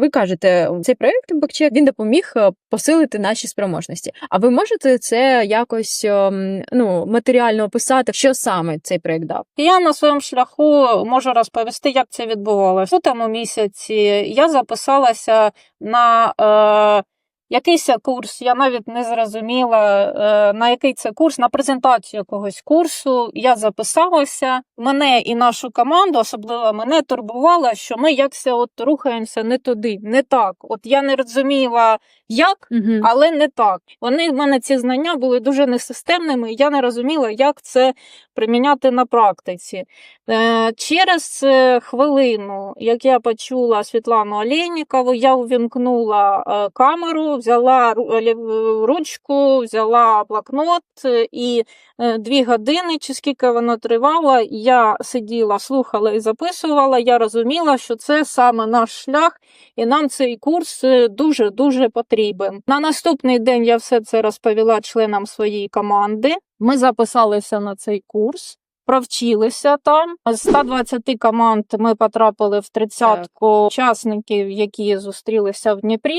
Ви кажете, цей проект Бакчек він допоміг е, посилити наші спроможності. А ви можете це якось ем, ну матеріально описати, що саме цей проект дав? Я на своєму шляху можу розповісти, як це відбувалося. У тому місяці я записалася на е, якийсь курс, я навіть не зрозуміла, е, на який це курс, на презентацію якогось курсу. Я записалася. Мене і нашу команду, особливо мене турбувало, що ми якся от рухаємося не туди, не так. От я не розуміла, як. Угу. Але не так. Вони в мене ці знання були дуже несистемними, і я не розуміла, як це приміняти на практиці. Е, Через е, хвилину, як я почула Світлану Олєнікову, я увімкнула е, взяла ручку, взяла блокнот і е, дві години, чи скільки воно тривало, я сиділа, слухала і записувала. Я розуміла, що це саме наш шлях, і нам цей курс дуже-дуже потрібен. На наступний день я все це розповіла членам своєї команди. Ми записалися на цей курс. Провчилися там з 120 команд. Ми потрапили в тридцятку учасників, які зустрілися в Дніпрі.